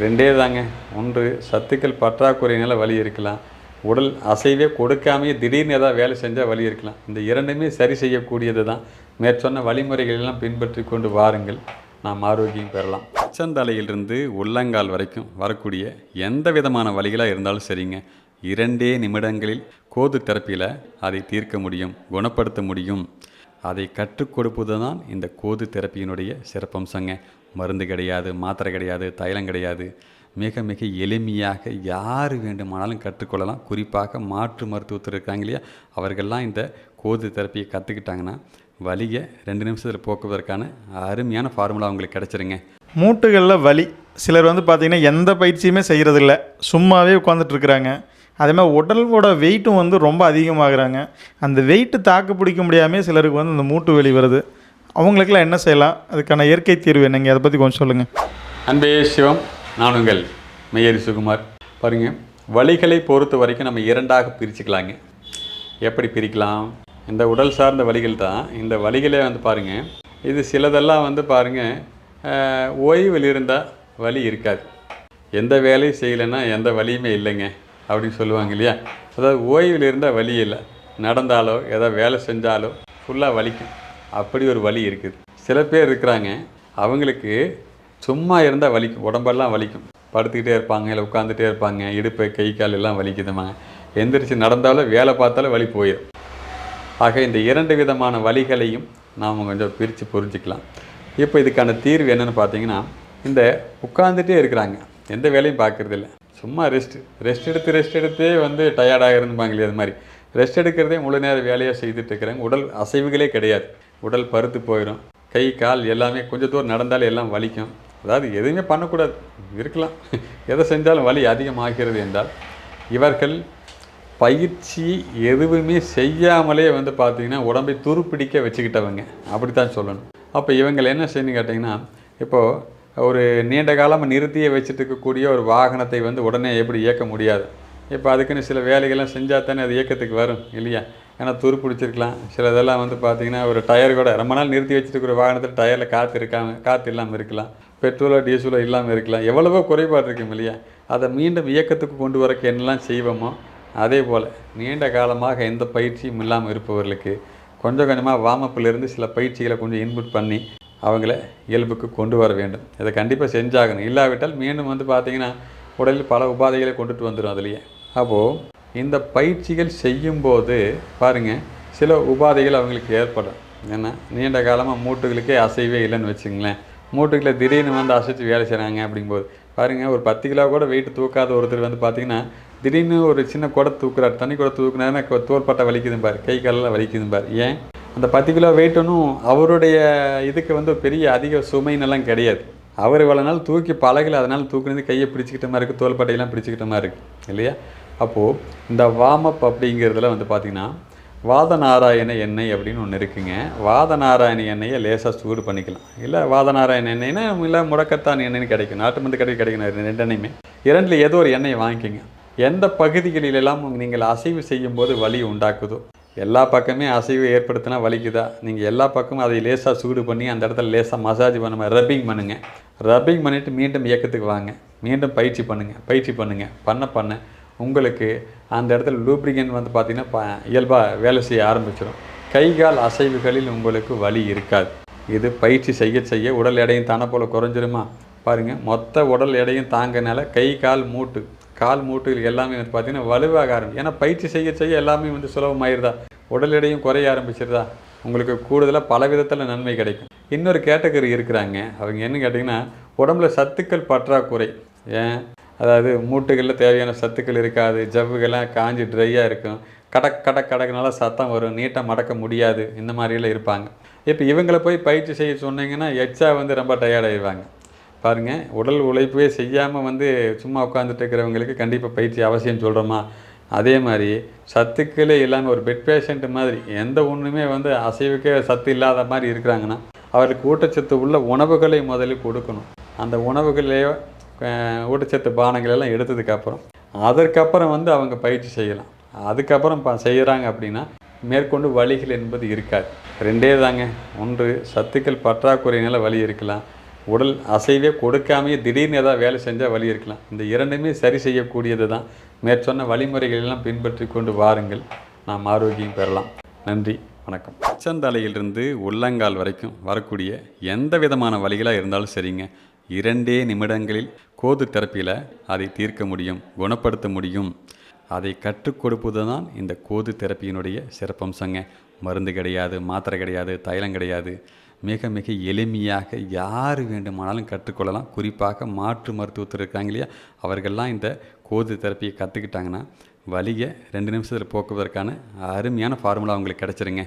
ரெண்டே தாங்க. ஒன்று சத்துக்கள் பற்றாக்குறையினால் வலி இருக்கலாம். உடல் அசைவே கொடுக்காமையே திடீர்னு ஏதாவது வேலை செஞ்சால் வலி இருக்கலாம். இந்த இரண்டுமே சரி செய்யக்கூடியது தான். மேற்சொன்ன வழிமுறைகளெல்லாம் பின்பற்றி கொண்டு வாருங்கள். நாம் ஆரோக்கியம் பெறலாம். உச்சந்தலையிலிருந்து உள்ளங்கால் வரைக்கும் வரக்கூடிய எந்த விதமான வழிகளாக இருந்தாலும் சரிங்க. இரண்டே நிமிடங்களில் கோது தெரப்பியில் அதை தீர்க்க முடியும் குணப்படுத்த முடியும். அதை கற்றுக் கொடுப்பது தான் இந்த கோது தெரப்பியினுடைய சிறப்பம்சங்க. மருந்து கிடையாது மாத்திரை கிடையாது தைலம் கிடையாது. மிக மிக எளிமையாக யார் வேண்டுமானாலும் கற்றுக்கொள்ளலாம் குறிப்பாக மாற்று மருத்துவத்தில் இருக்காங்க இல்லையா? அவர்கள்லாம் இந்த கோது தெரப்பியை கற்றுக்கிட்டாங்கன்னா வலியை ரெண்டு நிமிஷத்தில் போக்குவதற்கான அருமையான ஃபார்முலா அவங்களுக்கு கிடச்சிருங்க. மூட்டுகளில் வலி. சிலர் வந்து பார்த்திங்கன்னா எந்த பயிற்சியுமே செய்கிறதில்ல சும்மாவே உட்காந்துட்டு அதேமாதிரி அதே மாதிரி உடலோட வெயிட்டும் வந்து ரொம்ப அதிகமாகுறாங்க. அந்த வெயிட்டு தாக்கு பிடிக்க முடியாமல் சிலருக்கு வந்து இந்த மூட்டு வலி வருது. அவங்களுக்கெல்லாம் என்ன செய்யலாம்? அதுக்கான இயற்கை தீர்வு என்னங்க? அதை பற்றி கொஞ்சம் சொல்லுங்கள் அன்பே சிவம் நானுங்கள் மெய்யரி சுகுமார். பாருங்க வலிகளை பொறுத்த வரைக்கும் நம்ம இரண்டாக பிரிச்சுக்கலாங்க. எப்படி பிரிக்கலாம்? இந்த உடல் சார்ந்த வலிகள் தான். இந்த வலிகளே வந்து பாருங்க இது சிலதெல்லாம் வந்து பாருங்க ஓய்வில் இருந்தால் வலி இருக்காது. எந்த வேலையும் செய்யலைன்னா எந்த வலியுமே இல்லைங்க. அப்படின்னு சொல்லுவாங்க இல்லையா? அதாவது ஓய்வில் இருந்தால் வலி இல்லை. நடந்தாலோ ஏதாவது வேலை செஞ்சாலோ ஃபுல்லாக வலிக்கும். அப்படி ஒரு வலி இருக்குது. சில பேர் இருக்கிறாங்க. அவங்களுக்கு சும்மா இருந்தால் வலிக்கும். உடம்பெல்லாம் வலிக்கும். படுத்துக்கிட்டே இருப்பாங்க இல்லை உட்காந்துட்டே இருப்பாங்க. இடுப்பு கை கால் எல்லாம் வலிக்குதுமா எந்திரிச்சு நடந்தாலும் வேலை பார்த்தாலும் வலி போயிடும் ஆக இந்த இரண்டு விதமான வலிகளையும் நாம் கொஞ்சம் பிரித்து புரிஞ்சுக்கலாம். இப்போ இதுக்கான தீர்வு என்னென்னு பார்த்தீங்கன்னா இந்த உட்காந்துட்டே இருக்கிறாங்க. எந்த வேலையும் பார்க்குறதில்ல. சும்மா ரெஸ்ட் ரெஸ்ட் எடுத்து ரெஸ்ட் எடுத்தே வந்து டயர்டாக இருந்துப்பாங்க இல்லையா அது மாதிரி. ரெஸ்ட் எடுக்கிறதே முழு நேர வேலையாக செய்துட்டு இருக்கிறாங்க உடல் அசைவுகளே கிடையாது. உடல் பருத்து போயிடும் கை கால் எல்லாமே கொஞ்சம் தூரம் நடந்தாலே எல்லாம் வலிக்கும். அதாவது எதுவுமே பண்ணக்கூடாது. இருக்கலாம். எதை செஞ்சாலும் வலி அதிகமாகிறது என்றால் இவர்கள் பயிற்சி எதுவுமே செய்யாமலே வந்து பார்த்தீங்கன்னா உடம்பை துருப்பிடிக்க வச்சுக்கிட்டவங்க. அப்படி தான் சொல்லணும். அப்போ இவங்க என்ன செய்யணும்னு கேட்டிங்கன்னா இப்போது ஒரு நீண்ட காலமாக நிறுத்தியே வச்சுட்டு இருக்கக்கூடிய ஒரு வாகனத்தை வந்து உடனே எப்படி இயக்க முடியாது? இப்போ அதுக்குன்னு சில வேலைகள்லாம் செஞ்சால் தானே அது இயக்கத்துக்கு வரும் இல்லையா? ஏன்னா துரு பிடிச்சிருக்கலாம். சில இதெல்லாம் வந்து பார்த்தீங்கன்னா ஒரு டயர் கூட ரொம்ப நாள் நிறுத்தி வச்சுட்டு இருக்கிற வாகனத்தில் டயரில் காற்று இருக்காம காற்று இல்லாமல் இருக்கலாம். பெட்ரோலோ டீசலோ இல்லாமல் இருக்கலாம். எவ்வளவோ குறைபாடு இருக்கும் இல்லையா? அதை மீண்டும் இயக்கத்துக்கு கொண்டு வரக்கு என்னெல்லாம் செய்வோமோ அதே போல் நீண்ட காலமாக எந்த பயிற்சியும் இல்லாமல் இருப்பவர்களுக்கு கொஞ்சம் கொஞ்சமாக வார்மப்பிலிருந்து சில பயிற்சிகளை கொஞ்சம் இன்புட் பண்ணி அவங்கள இயல்புக்கு கொண்டு வர வேண்டும். இதை கண்டிப்பாக செஞ்சாகணும். இல்லாவிட்டால் மீண்டும் வந்து பார்த்திங்கன்னா உடலில் பல உபாதைகளை கொண்டுட்டு வந்துடும் அதுலேயே. அப்போது இந்த பயிற்சிகள் செய்யும்போது பாருங்கள் சில உபாதைகள் அவங்களுக்கு ஏற்படும். ஏன்னா நீண்ட காலமாக மூட்டுகளுக்கே அசைவே இல்லைன்னு வச்சுங்களேன் மூட்டுகளை திடீர்னு வந்து அசைச்சு வேலை செய்கிறாங்க அப்படிங்கும்போது பாருங்கள் ஒரு பத்து கிலோ கூட வெயிட் தூக்காத ஒருத்தர் வந்து பார்த்தீங்கன்னா திடீர்னு ஒரு சின்ன குடை தூக்குறாரு. தண்ணி குடை தூக்குனாருன்னா தோற்பட்டை வலிக்குதும்பார். கை காலெல்லாம் வலிக்குதும்பார். ஏன்? அந்த பத்து கிலோ வெயிட் ஒன்றும் அவருடைய இதுக்கு வந்து பெரிய அதிக சுமைன்னெல்லாம் கிடையாது. அவர் இவ்வளோ நாள் தூக்கி பழகில் அதனால் தூக்குனது கையை பிடிச்சிக்கிட்ட மாதிரி இருக்குது தோள்பட்டையெல்லாம் பிடிச்சிக்கிட்ட மாதிரி இருக்குது இல்லையா? அப்போது இந்த வார்மப் அப்படிங்கிறதுல வந்து பார்த்திங்கன்னா வாத நாராயண எண்ணெய் அப்படின்னு ஒன்று இருக்குங்க. வாத நாராயண எண்ணெயை லேசாக சூடு பண்ணிக்கலாம். இல்லை வாத நாராயண எண்ணெய்னா இல்லை முடக்கத்தான் எண்ணெய்னு கிடைக்கும். நாட்டு மருந்து கடைக்கு கிடைக்கணும் ரெண்டு எண்ணெயுமே இரண்டில் ஏதோ ஒரு எண்ணெயை வாங்கிக்கோங்க. எந்த பகுதிகளிலெல்லாம் நீங்கள் அசைவு செய்யும்போது வலி உண்டாக்குதோ எல்லா பக்கமே அசைவு ஏற்படுத்தினா வலிக்குதா? நீங்கள் எல்லா பக்கமும் அதை லேசாக சூடு பண்ணி அந்த இடத்துல லேசாக மசாஜ் பண்ணுங்க ரப்பிங் பண்ணுங்கள் ரப்பிங் பண்ணிவிட்டு மீண்டும் இயக்கத்துக்கு வாங்க. மீண்டும் பயிற்சி பண்ணுங்கள் பயிற்சி பண்ணுங்கள் பண்ண பண்ண உங்களுக்கு அந்த இடத்துல லூப்ரிகன் வந்து பார்த்திங்கன்னா இயல்பாக வேலை செய்ய ஆரம்பிச்சிடும் கை கால் அசைவுகளில் உங்களுக்கு வலி இருக்காது. இது பயிற்சி செய்ய செய்ய உடல் எடையும் தானே போல் குறைஞ்சிருமா? பாருங்கள் மொத்த உடல் எடையும் தாங்கனால கை கால் மூட்டு கால் மூட்டுகள் எல்லாமே வந்து பார்த்திங்கன்னா வலுவாக ஆரம்பிச்சு ஏன்னா பயிற்சி செய்ய செய்ய எல்லாமே வந்து சுலபமாயிருதா? உடல் எடையும் குறைய ஆரம்பிச்சிருதா? உங்களுக்கு கூடுதலாக பல விதத்தில் நன்மை கிடைக்கும். இன்னொரு கேட்டகரி இருக்கிறாங்க. அவங்க என்ன கேட்டிங்கன்னா உடம்புல சத்துக்கள் பற்றாக்குறை. ஏன்? அதாவது மூட்டுகளில் தேவையான சத்துக்கள் இருக்காது ஜவ்வுகள்லாம் காஞ்சி ட்ரையாக இருக்கும். கடக் கடக் கடக்குனால சத்தம் வரும் நீட்டாக மடக்க முடியாது இந்த மாதிரியெல்லாம் இருப்பாங்க. இப்போ இவங்களை போய் பயிற்சி செய்ய சொன்னீங்கன்னா எச்சா வந்து ரொம்ப டயர்ட் ஆயிடுவாங்க பாருங்கள் உடல் உழைப்பே செய்யாமல் வந்து சும்மா உட்காந்துட்டு இருக்கிறவங்களுக்கு கண்டிப்பாக பயிற்சி அவசியம் சொல்கிறோமா அதே மாதிரி சத்துக்களே இல்லாமல் ஒரு பெட் பேஷண்ட் மாதிரி எந்த ஒன்றுமே வந்து அசைவுக்கே சத்து இல்லாத மாதிரி இருக்கிறாங்கன்னா அவருக்கு ஊட்டச்சத்து உள்ள உணவுகளை முதலில் கொடுக்கணும். அந்த உணவுகளையோ ஊட்டச்சத்து பானங்கள் எல்லாம் எடுத்ததுக்கப்புறம் அதற்கப்புறம் வந்து அவங்க பயிற்சி செய்யலாம். அதுக்கப்புறம் ப செய்கிறாங்க அப்படின்னா மேற்கொண்டு வழிகள் என்பது இருக்காது. ரெண்டே தாங்க. ஒன்று சத்துக்கள் பற்றாக்குறையினால் வலி இருக்கலாம். உடல் அசைவே கொடுக்காமையே திடீர்னு ஏதாவது வேலை செஞ்சால் வலி இருக்கலாம். இந்த இரண்டுமே சரி செய்யக்கூடியது தான். மேற்சொன்ன வழிமுறைகளெல்லாம் பின்பற்றி கொண்டு வாருங்கள். நாம் ஆரோக்கியம் பெறலாம். நன்றி வணக்கம். உச்சந்தலையிலிருந்து உள்ளங்கால் வரைக்கும் வரக்கூடிய எந்த விதமான வழிகளாக இருந்தாலும் சரிங்க. இரண்டே நிமிடங்களில் கோது தெரப்பியில் அதை தீர்க்க முடியும் குணப்படுத்த முடியும். அதை கற்றுக் கொடுப்பது தான் இந்த கோது தெரப்பியினுடைய சிறப்பம்சங்க. மருந்து கிடையாது மாத்திரை கிடையாது தைலம் கிடையாது. மிக மிக எளிமையாக யார் வேண்டுமானாலும் கற்றுக்கொள்ளலாம். குறிப்பாக மாற்று மருத்துவத்தில் இருக்காங்க இல்லையா? அவர்கள்லாம் இந்த கோது தெரப்பியை கற்றுக்கிட்டாங்கன்னா வலியை ரெண்டு நிமிஷத்தில் போக்குவதற்கான அருமையான ஃபார்முலா அவங்களுக்கு கிடச்சிருங்க.